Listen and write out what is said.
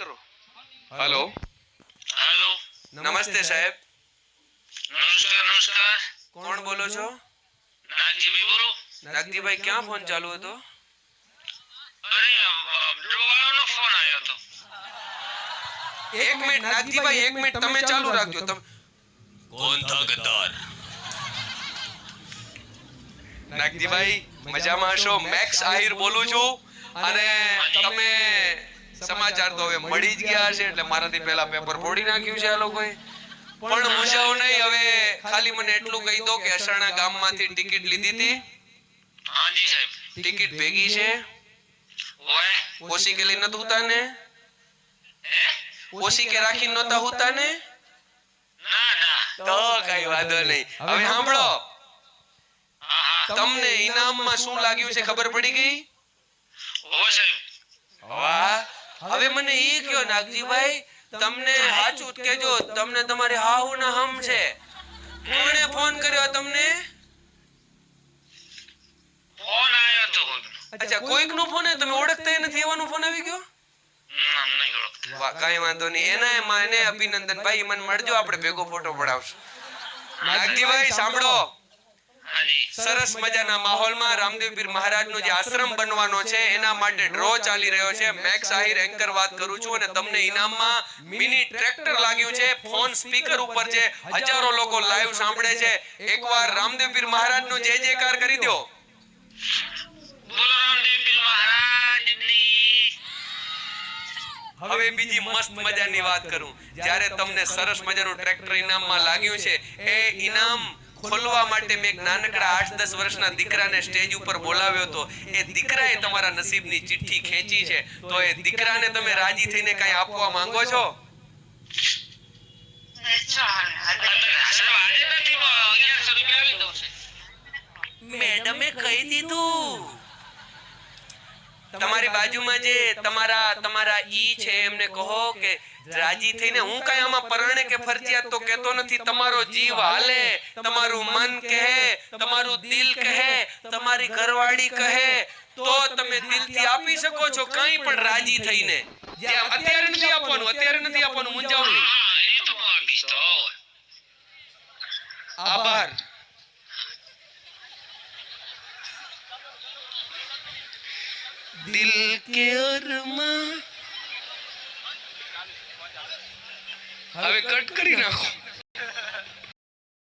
કરો. Hello hello નમસ્તે સાહેબ. નમસ્કાર નમસ્કાર. કોણ બોલો છો? નાગજીભાઈ બોલો. નાગજીભાઈ ક્યાં ફોન ચાલુ હતો? અરે ડ્રોવાળાનો ફોન આવ્યો હતો એક મિનિટ નાગજીભાઈ એક મિનિટ તમે ચાલુ રાખજો. તમે કોણ થા ગદ્દાર નાગજીભાઈ મજામાં છો? મેક્સ આહિર બોલું છું. અને તમે સમાચાર તો હવે મળી જ ગયા છે એટલે મારાથી પહેલા પેપર ફોડી નાખ્યું છે આ લોકોએ. પણ મૂંઝાવ નહીં હવે ખાલી મને એટલું કહી દો કે અસાણા ગામમાંથી ટિકિટ લીધી હતી. હાજી સાહેબ. ટિકિટ ભેગી છે. ઓય. ઓછી કે લઈ નતું ઉતા ને ઓસી કે રાખી નતા ઉતા ને ના ના. તો કઈ વાંધો નહીં. હવે સાંભળો. તમને ઇનામમાં શું લાગ્યું છે ખબર પડી ગઈ? ઓ સાહેબ. વાહ. હવે મને એ કયો નાગજીભાઈ તમને સાચું કેજો તમને તમારી હાહુ ના હમ છે. કોણે ફોન કર્યો તમને? ફોન આવ્યો તો. અચ્છા કોઈક નો ફોન તમે ઓળખતા નથી એવાનો ફોન આવી ગયો? વાહ કઈ વાંધો નહીં. એના માને અભિનંદન. ભાઈ મને મળજો આપણે ભેગો ફોટો પડાવશું. નાગજીભાઈ સાંભળો. સરસ મજાના માહોલમાં રામદેવપીર મહારાજનો જે આશ્રમ બનવાનો છે એના માટે ડ્રો ચાલી રહ્યો છે. મેક સાહિર એન્કર વાત કરું છું અને તમને ઇનામમાં મિની ટ્રેક્ટર લાગ્યું છે ફોન સ્પીકર ઉપર છે. હજારો લોકો લાઈવ સાંભળે છે. એકવાર રામદેવપીર મહારાજનો જય જયકાર કરી દો. હવે બીજી મસ્ત મજાની વાત કરું. જ્યારે તમને સરસ મજાનું ટ્રેક્ટર ઇનામમાં લાગ્યું છે એ ઇનામ ખોલવા માટે મેં નાનકડા આઠ દસ વર્ષના દીકરાને સ્ટેજ ઉપર બોલાવ્યો હતો. એ દીકરાએ તમારા નસીબની ચિઠ્ઠી ખેંચી છે. તો એ દીકરાને તમે રાજી થઈને કઈ આપવા માંગો છે? મેડમે કહી દીધું. તમારી બાજુમાં જે તમારા તમારા ઈ છે એમને કહો કે રાજી થઈને હું કઈ આમાં પરણે કે ફરજિયાત તો કેતો નથી તમારો જીવ હાલે તમારું મન કહે તમારું દિલ કહે તમારી ઘરવાળી કહે તો તમે દિલથી આપી શકો છો કઈ પણ રાજી થઈને. અત્યારે નથી આપવાનું અત્યારે નથી આપવાનું મૂંઝાવ આભાર. દિલ के અરમાન હવે કટ કરી નાખો.